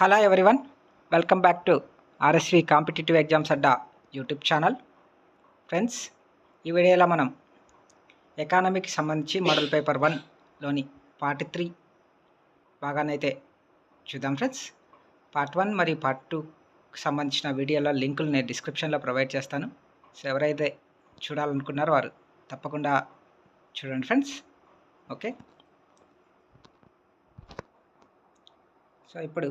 Hello everyone welcome back to RSV competitive exams Adda YouTube channel friends ఈ వీడియోలో మనం ఎకానమీకి సంబంధించి మోడల్ పేపర్ వన్లోని పార్ట్ త్రీ బాగానైతే చూద్దాం ఫ్రెండ్స్ పార్ట్ వన్ మరియు పార్ట్ టూకి సంబంధించిన వీడియోల లింకులు నేను డిస్క్రిప్షన్లో ప్రొవైడ్ చేస్తాను. సో ఎవరైతే చూడాలనుకున్నారో వారు తప్పకుండా చూడండి ఫ్రెండ్స్ ఓకే సో ఇప్పుడు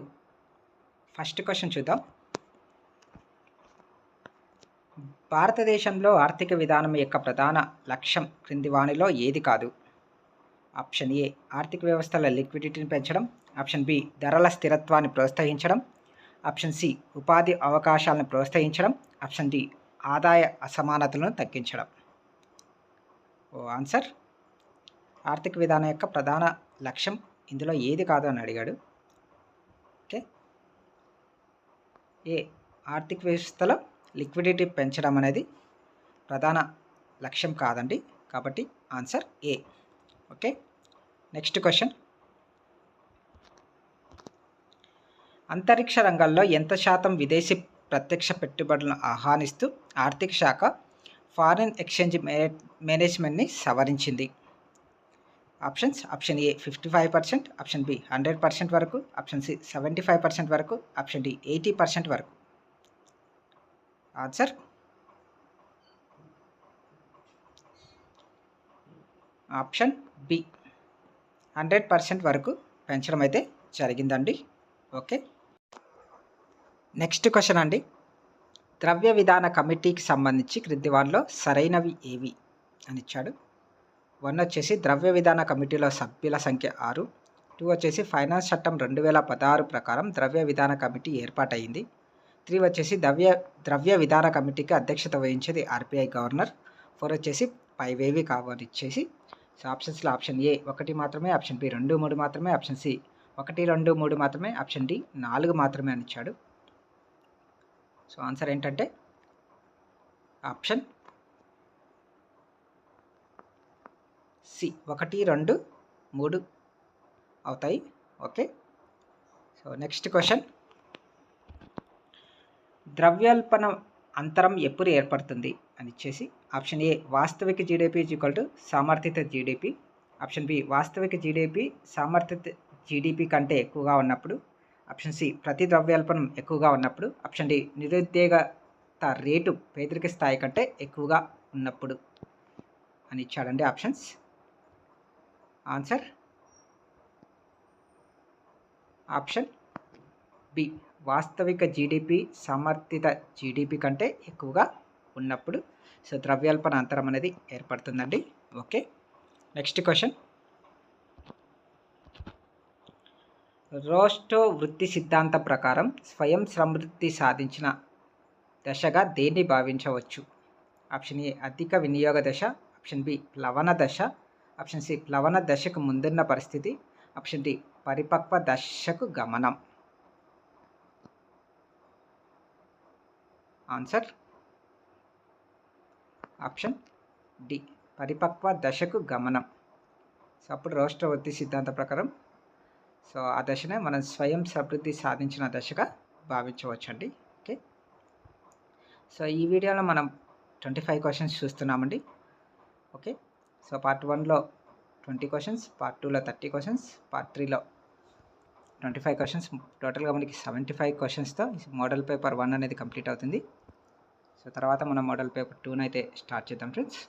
ఫస్ట్ క్వశ్చన్ చూద్దాం. భారతదేశంలో ఆర్థిక విధానం యొక్క ప్రధాన లక్ష్యం క్రింది వాణిలో ఏది కాదు? ఆప్షన్ ఏ ఆర్థిక వ్యవస్థల లిక్విడిటీని పెంచడం. ఆప్షన్ బి ధరల స్థిరత్వాన్ని ప్రోత్సహించడం. ఆప్షన్ సి ఉపాధి అవకాశాలను ప్రోత్సహించడం. ఆప్షన్ డి ఆదాయ అసమానతలను తగ్గించడం. ఓ ఆన్సర్? ఆర్థిక విధానం యొక్క ప్రధాన లక్ష్యం ఇందులో ఏది కాదు అని అడిగాడు ఓకే ఏ ఆర్థిక వ్యవస్థలో లిక్విడిటీ పెంచడం అనేది ప్రధాన లక్ష్యం కాదండి. కాబట్టి answer A. Okay? Next question. అంతరిక్ష రంగంలో ఎంత శాతం విదేశీ ప్రత్యక్ష పెట్టుబడులను ఆహ్వానిస్తూ ఆర్థిక శాఖ ఫారిన్ ఎక్స్చేంజ్ మేనేజ్మెంట్ని సవరించింది? Options. Option A fifty five percent option B hundred percent వరకు option C seventy five percent వరకు ఆప్షన్ డి ఎయిటీ పర్సెంట్ వరకు. Answer? Option B hundred percent వరకు పెంచడం అయితే జరిగిందండి. ఓకే. నెక్స్ట్ క్వశ్చన్ అండి. ద్రవ్య విధాన కమిటీకి సంబంధించి క్రింది వారిలో సరైనవి ఏవి? అని ఇచ్చాడు. వన్ వచ్చేసి ద్రవ్య విధాన కమిటీలో సభ్యుల సంఖ్య ఆరు. టూ వచ్చేసి ఫైనాన్స్ చట్టం రెండు వేల పదహారు ప్రకారం ద్రవ్య విధాన కమిటీ ఏర్పాటైంది. త్రీ వచ్చేసి ద్రవ్య ద్రవ్య విధాన కమిటీకి అధ్యక్షత వహించేది ఆర్బీఐ గవర్నర్. ఫోర్ వచ్చేసి పైవేవి కావాలి ఇచ్చేసి సో ఆప్షన్స్లో ఆప్షన్ ఏ ఒకటి మాత్రమే ఆప్షన్ బి రెండు మూడు మాత్రమే ఆప్షన్ సి ఒకటి రెండు మూడు మాత్రమే ఆప్షన్ డి నాలుగు మాత్రమే అని ఇచ్చాడు. సో ఆన్సర్ ఏంటంటే ఆప్షన్ సి. ఒకటి రెండు మూడు అవుతాయి. ఓకే. So next question. ద్రవ్యోల్పణ అంతరం ఎప్పుడు ఏర్పడుతుంది అని ఇచ్చేసి ఆప్షన్ ఏ వాస్తవిక జీడిపి ఈక్వల్ టు సామర్థిత జీడిపి. ఆప్షన్ బి వాస్తవిక జీడిపి సామర్థిత జీడిపి కంటే ఎక్కువగా ఉన్నప్పుడు. ఆప్షన్ సి ప్రతి ద్రవ్యోల్పణం ఎక్కువగా ఉన్నప్పుడు. ఆప్షన్ డి నిరుద్యోగత రేటు పేదరిక స్థాయి కంటే ఎక్కువగా ఉన్నప్పుడు అని ఇచ్చాడండి ఆప్షన్స్. Answer option B. వాస్తవిక జీడిపి సమర్థిత జీడిపి కంటే ఎక్కువగా ఉన్నప్పుడు సో ద్రవ్యోల్పణ అంతరం అనేది ఏర్పడుతుందండి. ఓకే. Next question. రోస్టో వృత్తి సిద్ధాంతం ప్రకారం స్వయం సమృద్ధి సాధించిన దశగా దేన్ని భావించవచ్చు? ఆప్షన్ ఏ అధిక వినియోగ దశ. ఆప్షన్ బి ప్లవన దశ. ఆప్షన్ సి ప్లవన దశకు ముందున్న పరిస్థితి. ఆప్షన్ డి పరిపక్వ దశకు గమనం. ఆన్సర్ ఆప్షన్ డి పరిపక్వ దశకు గమనం. సో అప్పుడు రాష్ట్ర వృత్తి సిద్ధాంతం ప్రకారం. సో ఆ దశనే మనం స్వయం సమృద్ధి సాధించిన దశగా భావించవచ్చండి. ఓకే? సో ఈ వీడియోలో మనం ట్వంటీ ఫైవ్ క్వశ్చన్స్ చూస్తున్నామండి. ఓకే? సో పార్ట్ వన్లో ట్వంటీ క్వశ్చన్స్ పార్ట్ టూలో థర్టీ క్వశ్చన్స్ పార్ట్ త్రీలో ట్వంటీ ఫైవ్ క్వశ్చన్స్. టోటల్గా మనకి సెవెంటీ ఫైవ్ క్వశ్చన్స్తో మోడల్ పేపర్ వన్ అనేది కంప్లీట్ అవుతుంది. సో తర్వాత మనం మోడల్ పేపర్ టూని అయితే స్టార్ట్ చేద్దాం friends.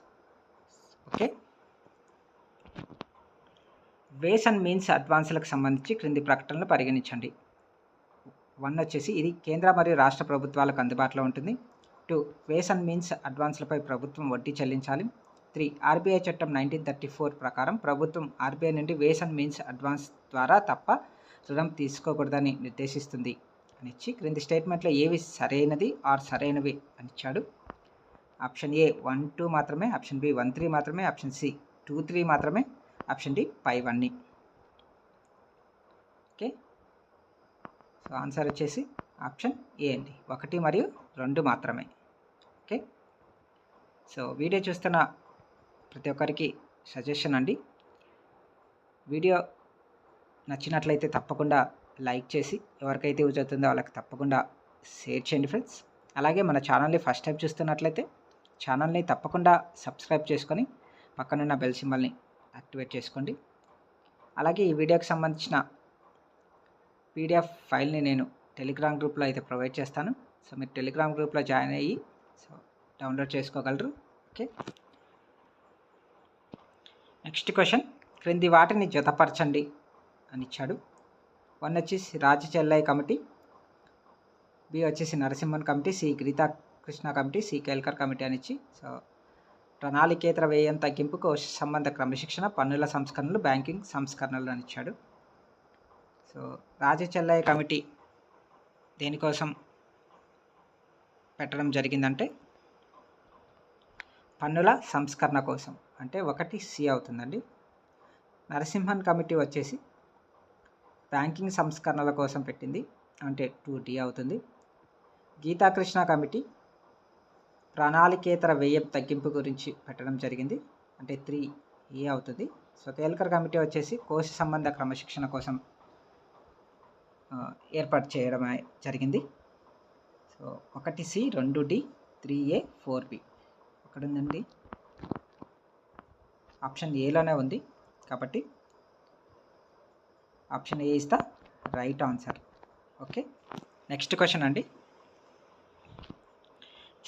Okay. Ways and means అడ్వాన్స్లకు సంబంధించి క్రింది ప్రకటనలు పరిగణించండి. వన్ వచ్చేసి ఇది కేంద్ర మరియు రాష్ట్ర ప్రభుత్వాలకు అందుబాటులో ఉంటుంది. టూ వేస్ అండ్ మీన్స్ అడ్వాన్స్లపై ప్రభుత్వం వడ్డీ చెల్లించాలి. త్రీ. ఆర్బీఐ చట్టం నైన్టీన్ థర్టీ ఫోర్ ప్రకారం ప్రభుత్వం ఆర్బీఐ నుండి వేస్ అండ్ మీన్స్ అడ్వాన్స్ ద్వారా తప్ప రుణం తీసుకోకూడదని నిర్దేశిస్తుంది అని ఇచ్చి క్రింది స్టేట్మెంట్లో ఏవి సరైనది ఆర్ సరైనవి అని ఇచ్చాడు. ఆప్షన్ ఏ వన్ టూ మాత్రమే ఆప్షన్ బి వన్ త్రీ మాత్రమే ఆప్షన్ సి టూ త్రీ మాత్రమే ఆప్షన్ డి ఫైవ్ అన్ని ఓకే? సో ఆన్సర్ వచ్చేసి ఆప్షన్ ఏ అండి. ఒకటి మరియు రెండు మాత్రమే. ఓకే? సో వీడియో చూస్తున్న ప్రతి ఒక్కరికి సజెషన్ అండి. వీడియో నచ్చినట్లయితే తప్పకుండా లైక్ చేసి ఎవరికైతే యూజ్ అవుతుందో వాళ్ళకి తప్పకుండా షేర్ చేయండి ఫ్రెండ్స్. అలాగే మన ఛానల్ని ఫస్ట్ టైం చూస్తున్నట్లయితే ఛానల్ని తప్పకుండా సబ్స్క్రైబ్ చేసుకొని పక్కనున్న బెల్ సింబల్ని యాక్టివేట్ చేసుకోండి. అలాగే ఈ వీడియోకి సంబంధించిన పీడిఎఫ్ ఫైల్ని నేను టెలిగ్రామ్ గ్రూప్లో అయితే ప్రొవైడ్ చేస్తాను. సో మీరు టెలిగ్రామ్ గ్రూప్లో జాయిన్ అయ్యి సో డౌన్లోడ్ చేసుకోగలరు. ఓకే? నెక్స్ట్ క్వశ్చన్ క్రింది వాటిని జతపరచండి అని ఇచ్చాడు. వన్ వచ్చేసి రాజ చెల్లయ్య కమిటీ. బి వచ్చేసి Narasimhan committee. C Geetha Krishna committee. C Kelkar committee అని ఇచ్చి. సో ప్రణాళికేతర వ్యయం తగ్గింపుకు సంబంధ క్రమశిక్షణ పన్నుల సంస్కరణలు బ్యాంకింగ్ సంస్కరణలు అని ఇచ్చాడు. సో రాజ చెల్లయ్య కమిటీ దేనికోసం పెట్టడం జరిగిందంటే పన్నుల సంస్కరణ కోసం. అంటే ఒకటి సి అవుతుందండి. నరసింహన్ కమిటీ వచ్చేసి బ్యాంకింగ్ సంస్కరణల కోసం పెట్టింది. అంటే టూ డి అవుతుంది. గీతాకృష్ణ కమిటీ ప్రణాళికేతర వ్యయం తగ్గింపు గురించి పెట్టడం జరిగింది. అంటే త్రీ ఏ అవుతుంది. సో కేల్కర్ కమిటీ వచ్చేసి కోశ సంబంధ క్రమశిక్షణ కోసం ఏర్పాటు చేయడం జరిగింది. సో ఒకటి సి రెండు D three A four B. అక్కడ ఉందండి ఆప్షన్ ఏలోనే ఉంది. కాబట్టి option A is the right answer okay next question అండి.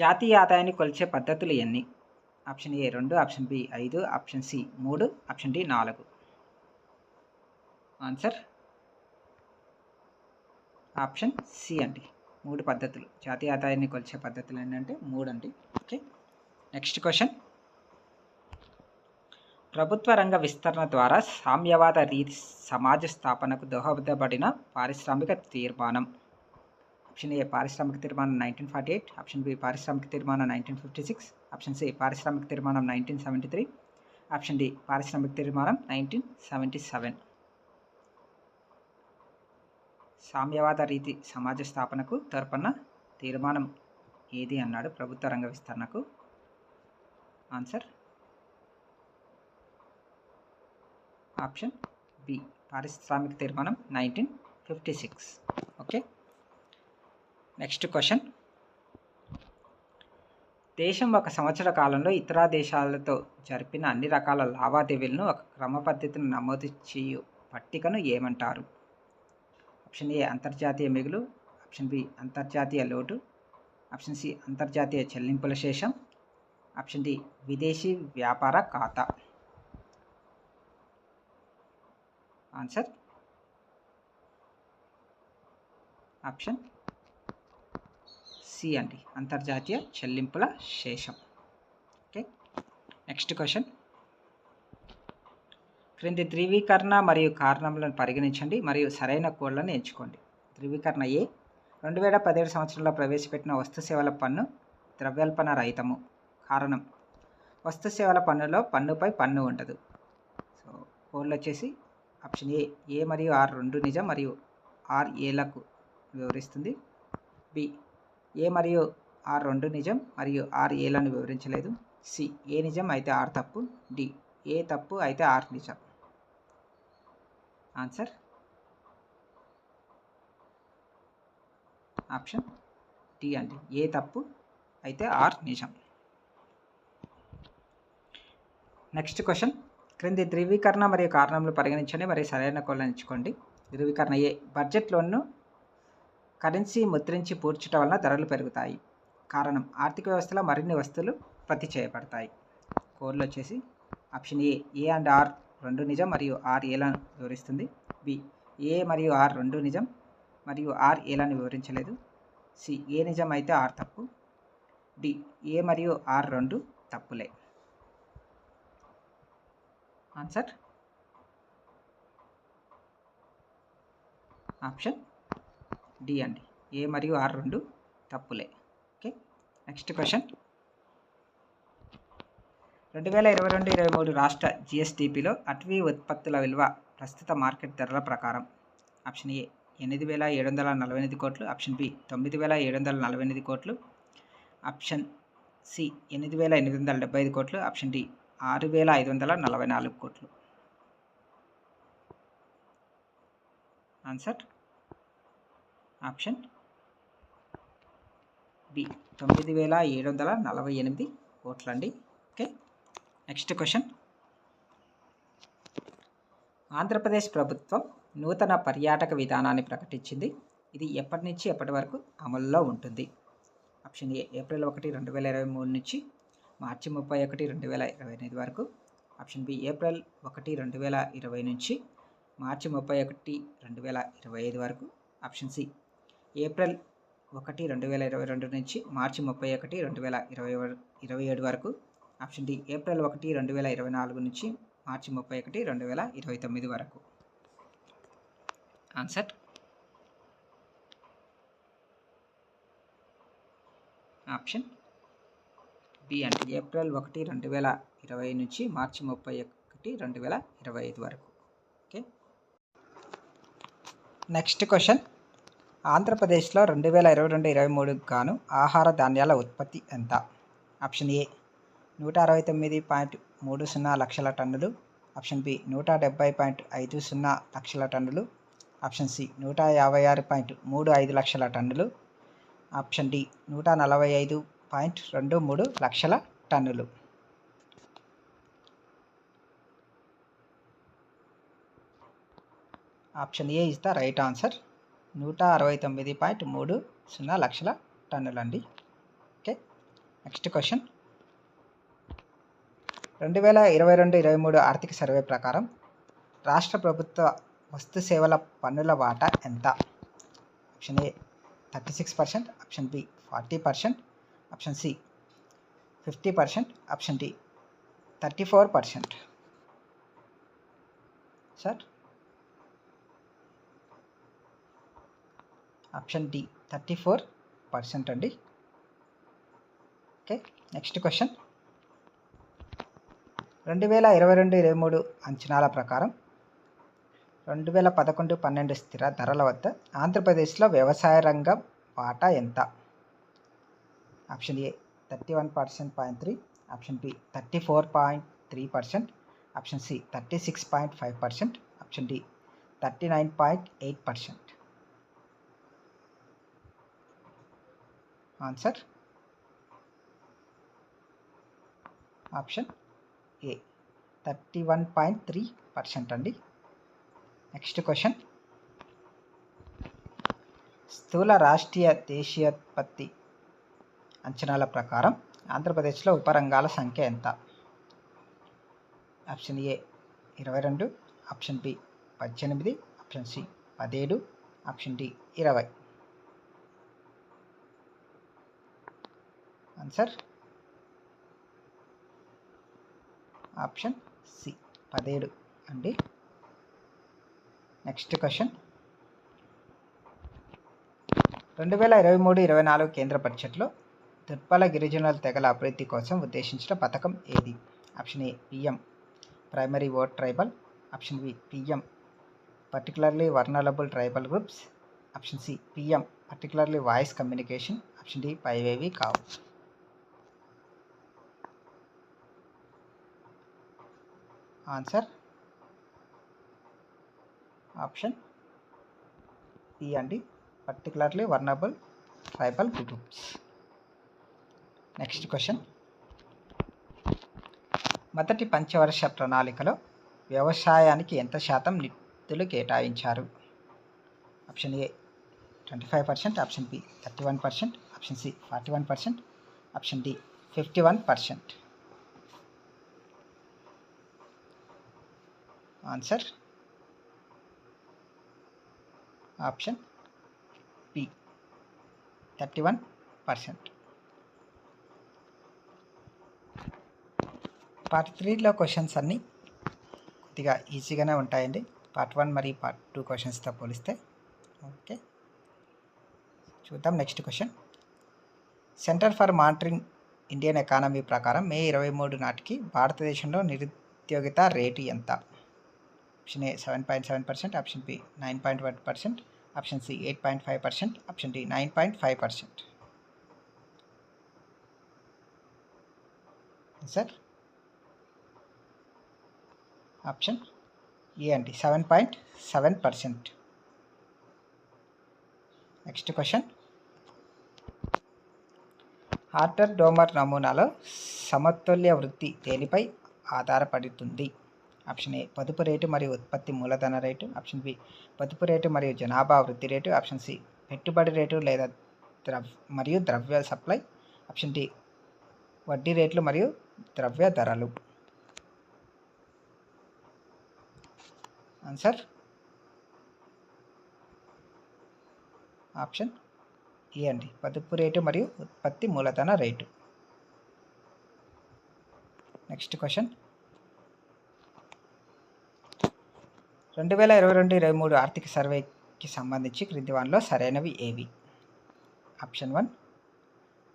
జాతీయ ఆదాయాన్ని కొలిచే పద్ధతులు ఎన్ని? ఆప్షన్ ఏ రెండు ఆప్షన్ బి ఐదు ఆప్షన్ సి మూడు ఆప్షన్ డి నాలుగు. ఆన్సర్ ఆప్షన్ సి అండి. మూడు పద్ధతులు. జాతీయ ఆదాయాన్ని కొలిచే పద్ధతులు ఏంటంటే మూడు అండి. ఓకే నెక్స్ట్ క్వశ్చన్ ప్రభుత్వ రంగ విస్తరణ ద్వారా సామ్యవాద రీతి సమాజ స్థాపనకు దోహదపడిన పారిశ్రామిక తీర్మానం. ఆప్షన్ ఏ పారిశ్రామిక తీర్మానం nineteen forty eight option B పారిశ్రామిక తీర్మానం nineteen fifty six option C పారిశ్రామిక తీర్మానం nineteen seventy three option D పారిశ్రామిక తీర్మానం నైన్టీన్ సెవెంటీ సెవెన్. సామ్యవాద రీతి సమాజ స్థాపనకు తరపున తీర్మానం ఏది అన్నాడు ప్రభుత్వ రంగ విస్తరణకు? ఆన్సర్ ఆప్షన్ బి పారిశ్రామిక తీర్మానం nineteen fifty six okay? Next question. దేశం ఒక సంవత్సర కాలంలో ఇతర దేశాలతో జరిపిన అన్ని రకాల లావాదేవీలను ఒక క్రమ పద్ధతిని నమోదు చేయు పట్టికను ఏమంటారు? ఆప్షన్ ఏ అంతర్జాతీయ మిగులు. ఆప్షన్ బి అంతర్జాతీయ లోటు. ఆప్షన్ సి అంతర్జాతీయ చెల్లింపుల శేషం. ఆప్షన్ డి విదేశీ వ్యాపార ఖాతా. ఆన్సర్ ఆప్షన్ సి అండి అంతర్జాతీయ చెల్లింపుల శేషం ఓకే నెక్స్ట్ క్వశ్చన్ క్రింది ధృవీకరణ మరియు కారణములను పరిగణించండి మరియు సరైన కోడ్లను ఎంచుకోండి. ధృవీకరణ ఏ? రెండు వేల పదిహేడు సంవత్సరంలో ప్రవేశపెట్టిన వస్తు సేవల పన్ను ద్రవ్యల్పన రహితము. కారణం. వస్తు సేవల పన్నులో పన్నుపై పన్ను ఉండదు సో కోడ్లు వచ్చేసి ఆప్షన్ ఏ ఏ మరియు ఆర్ రెండు నిజం మరియు ఆర్ ఏలకు వివరిస్తుంది. బి ఏ మరియు ఆర్ రెండు నిజం మరియు ఆర్ ఏలను వివరించలేదు. సి ఏ నిజం అయితే ఆర్ తప్పు? డి ఏ తప్పు అయితే ఆర్ నిజం? ఆన్సర్? ఆప్షన్ డి అండి. ఏ తప్పు అయితే ఆర్ నిజం? Next question. క్రింది ధృవీకరణ మరియు కారణములు పరిగణించండి. మరియు సరైన కోళ్ళని ఎంచుకోండి. ధృవీకరణ ఏ. బడ్జెట్లోను కరెన్సీ ముద్రించి పూడ్చడం వలన ధరలు పెరుగుతాయి. కారణం. ఆర్థిక వ్యవస్థలో మరిన్ని వస్తువులు ఉత్పత్తి చేయబడతాయి. కోడ్లు వచ్చేసి option A. A and R రెండు నిజం మరియు ఆర్ ఏలను వివరిస్తుంది. బి. ఏ మరియు ఆర్ రెండు నిజం మరియు ఆర్ ఏలను వివరించలేదు. సి. ఏ నిజం అయితే ఆర్ తప్పు. డి. ఏ మరియు ఆర్ రెండు తప్పులే. ఆన్సర్. ఆప్షన్ డి అండి. ఏ మరియు ఆర్ రెండు తప్పులే. Okay next question. రెండు వేల ఇరవై రెండు ఇరవై మూడు రాష్ట్ర జిఎస్డిపిలో అటవీ ఉత్పత్తుల విలువ ప్రస్తుత మార్కెట్ ధరల ప్రకారం. ఆప్షన్ ఏ ఎనిమిది వేల ఏడు వందల నలభై ఎనిమిది కోట్లు. ఆప్షన్ బి తొమ్మిది వేల ఏడు వందల నలభై ఎనిమిది కోట్లు. ఆప్షన్ సి ఎనిమిది వేల ఎనిమిది వందల డెబ్బై ఐదు కోట్లు. ఆప్షన్ డి ఆరు వేల ఐదు వందల నలభై నాలుగు కోట్లు. ఆన్సర్ ఆప్షన్ బి తొమ్మిది వేల ఏడు వందల నలభై ఎనిమిది కోట్లండి. ఓకే నెక్స్ట్ క్వశ్చన్ ఆంధ్రప్రదేశ్ ప్రభుత్వం నూతన పర్యాటక విధానాన్ని ప్రకటించింది. ఇది ఎప్పటి నుంచి ఎప్పటి వరకు అమల్లో ఉంటుంది? ఆప్షన్ ఏ ఏప్రిల్ ఒకటి రెండు వేల ఇరవై మూడు నుంచి మార్చి ముప్పై ఒకటి రెండు వేల ఇరవై ఎనిమిది వరకు ఆప్షన్ బి ఏప్రిల్ ఒకటి రెండు వేల ఇరవై నుంచి మార్చి ముప్పై ఒకటి రెండు వేల ఇరవై ఐదు వరకు ఆప్షన్ సి ఏప్రిల్ ఒకటి రెండు వేల ఇరవై రెండు నుంచి మార్చి ముప్పై ఒకటి రెండు వేల ఇరవై ఇరవై ఏడు వరకు ఆప్షన్ డి ఏప్రిల్ ఒకటి రెండు వేల ఇరవై నాలుగు నుంచి మార్చి ముప్పై ఒకటి రెండు వేల ఇరవై తొమ్మిది వరకు. ఆన్సర్ ఆప్షన్ బి అంటే ఏప్రిల్ ఒకటి రెండు వేల ఇరవై నుంచి మార్చి ముప్పై ఒకటి రెండు వేల ఇరవై ఐదు వరకు. ఓకే. Next question. ఆంధ్రప్రదేశ్లో రెండు వేల ఇరవై రెండు ఇరవై మూడుకు గాను ఆహార ధాన్యాల ఉత్పత్తి ఎంత? ఆప్షన్ ఏ నూట అరవై తొమ్మిది పాయింట్ మూడు సున్నా లక్షల టన్నులు. ఆప్షన్ బి నూట డెబ్బై పాయింట్ ఐదు సున్నా లక్షల టన్నులు. ఆప్షన్ సి నూట యాభై ఆరు పాయింట్ మూడు ఐదు లక్షల టన్నులు. ఆప్షన్ డి నూట నలభై ఐదు పాయింట్ రెండు మూడు లక్షల టన్నులు. Option A is the right answer. నూట అరవై తొమ్మిది పాయింట్ మూడు సున్నా లక్షల టన్నులండి. Okay next question. రెండు వేల ఇరవై రెండు ఇరవై మూడు ఆర్థిక సర్వే ప్రకారం రాష్ట్ర ప్రభుత్వ వస్తు సేవల పన్నుల వాటా ఎంత? Option A thirty six percent. Option B forty percent. Option C. Fifty percent option D. Thirty four percent. Sir? Option D thirty four percent అండి. Okay next question. రెండు వేల ఇరవై రెండు ఇరవై మూడు అంచనాల ప్రకారం రెండు వేల పదకొండు పన్నెండు స్థిర ధరల వద్ద ఆంధ్రప్రదేశ్లో వ్యవసాయ రంగం వాటా ఎంత? Option A thirty one percent point three option B thirty four point three percent option C thirty six point five percent option D thirty nine point eight percent. Answer option A thirty one point three percent అండి. Next question స్థూల రాష్ట్రీయ దేశీయోత్పత్తి అంచనాల ప్రకారం ఆంధ్రప్రదేశ్లో ఉపరంగాల సంఖ్య ఎంత? Option A ఇరవై రెండు ఆప్షన్ బి పద్దెనిమిది ఆప్షన్ సి పదిహేడు ఆప్షన్ డి ఇరవై. ఆన్సర్? ఆప్షన్ సి పదిహేడు అండి. Next question. రెండు వేల ఇరవై మూడు ఇరవై నాలుగు కేంద్ర బడ్జెట్లో దుర్బల గిరిజనుల తెగల అభివృద్ధి కోసం ఉద్దేశించిన పథకం ఏది? Option A PM. Primary oat tribal. Option B PM. Particularly vulnerable tribal groups. Option C PM. Particularly voice communication. Option D పైవేవి కావు. ఆన్సర్? ఆప్షన్ ఈ అండి. Particularly vulnerable tribal groups. Next question మొదటి పంచవర్ష ప్రణాళికలో వ్యవసాయానికి ఎంత శాతం నిధులు కేటాయించారు? Option A twenty five percent option B thirty one percent option C forty one percent option D fifty one percent answer option B thirty one percent part త్రీలో questions అన్నీ కొద్దిగా ఈజీగానే ఉంటాయండి. పార్ట్ వన్ మరియు పార్ట్ టూ క్వశ్చన్స్తో పోలిస్తే. Okay. చూద్దాం next question. Centre for monitoring Indian economy ప్రకారం మే ఇరవై మూడు నాటికి భారతదేశంలో నిరుద్యోగిత రేటు ఎంత? Option A seven point seven percent option B nine point one percent option C eight point five percent option D nine point five percent. Sir option A అండి? Seven point seven percent. Next question. Harrod Domar నమూనాలో సమతుల్య వృద్ధి దేనిపై ఆధారపడుతుంది? Option A పొదుపు rate మరియు ఉత్పత్తి మూలధన రేటు. ఆప్షన్ బి పొదుపు రేటు మరియు జనాభా వృద్ధి రేటు. ఆప్షన్ సి పెట్టుబడి రేటు లేదా ద్రవ్ మరియు ద్రవ్య సప్లై. ఆప్షన్ డి వడ్డీ రేట్లు మరియు ద్రవ్య ధరలు. ఆన్సర్? ఆప్షన్ ఏ అండి? పొదుపు రేటు మరియు ఉత్పత్తి మూలధన రేటు. Next question. రెండు వేల ఇరవై రెండు ఇరవై మూడు ఆర్థిక సర్వేకి సంబంధించి క్రింది వన్లో సరైనవి ఏవి? ఆప్షన్ వన్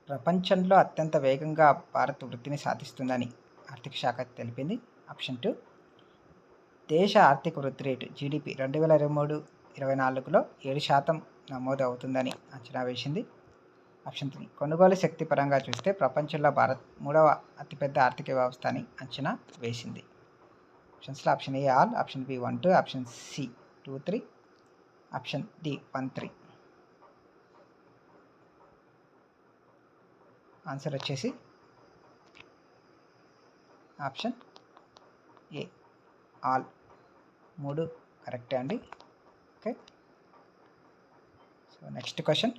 ప్రపంచంలో అత్యంత వేగంగా భారత్ వృద్ధిని సాధిస్తుందని ఆర్థిక శాఖ తెలిపింది. ఆప్షన్ టూ దేశ ఆర్థిక వృద్ధి రేటు జీడిపి రెండు వేల ఇరవై మూడు ఇరవై నాలుగులో ఏడు శాతం నమోదు అవుతుందని అంచనా వేసింది. ఆప్షన్ త్రీ కొనుగోలు శక్తి పరంగా చూస్తే ప్రపంచంలో భారత్ మూడవ అతిపెద్ద ఆర్థిక వ్యవస్థ అని అంచనా వేసింది. ఆప్షన్స్లో option A all option B one two option C two three option D one three. Answer వచ్చేసి ఆప్షన్ ఏ ఆల్ మూడు. కరెక్టే అండి. Okay. So next question.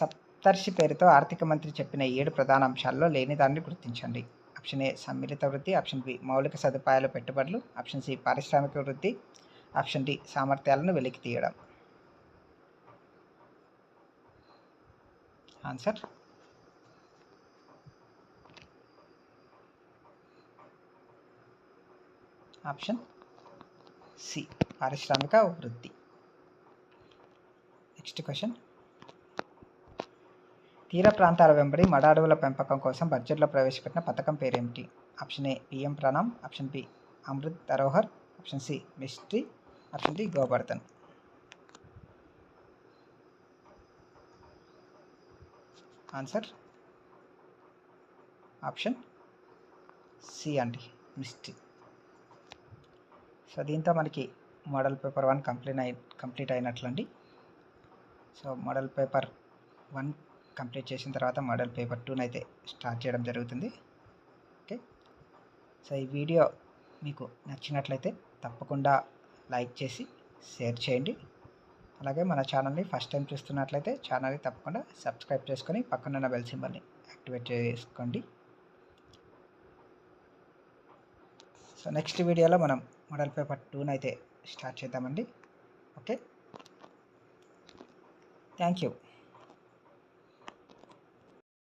Saptarishi పేరుతో ఆర్థిక మంత్రి చెప్పిన ఏడు ప్రధాన అంశాల్లో లేని దాన్ని గుర్తించండి. ఆప్షన్ ఏ సమ్మిళిత వృద్ధి. ఆప్షన్ బి మౌలిక సదుపాయాల పెట్టుబడులు. ఆప్షన్ సి పారిశ్రామిక వృద్ధి. ఆప్షన్ డి సామర్థ్యాలను వెలికి తీయడం. ఆన్సర్? ఆప్షన్ సి పారిశ్రామిక వృద్ధి నెక్స్ట్ క్వశ్చన్. తీర ప్రాంతాల వెంబడి మడ అడవుల పెంపకం కోసం బడ్జెట్లో ప్రవేశపెట్టిన పథకం పేరేమిటి? Option A PM Pranam. Option B Amrit Dharohar. Option C Mishti. Option D Govardhan. Answer? Option C అండి మిస్ట్రీ. సో దీంతో మనకి మోడల్ పేపర్ వన్ కంప్లీట్ అయి complete అయినట్లండి. So model paper one complete చేసిన తర్వాత మోడల్ పేపర్ టూని అయితే స్టార్ట్ చేయడం జరుగుతుంది. ఓకే? సో ఈ వీడియో మీకు నచ్చినట్లయితే తప్పకుండా లైక్ చేసి షేర్ చేయండి. అలాగే మన ఛానల్ని ఫస్ట్ టైం చూస్తున్నట్లయితే ఛానల్ని తప్పకుండా సబ్స్క్రైబ్ చేసుకొని పక్కనున్న బెల్ సింబల్ని యాక్టివేట్ చేసుకోండి. సో నెక్స్ట్ వీడియోలో మనం మోడల్ పేపర్ టూని అయితే స్టార్ట్ చేద్దామండి. ఓకే? Thank you.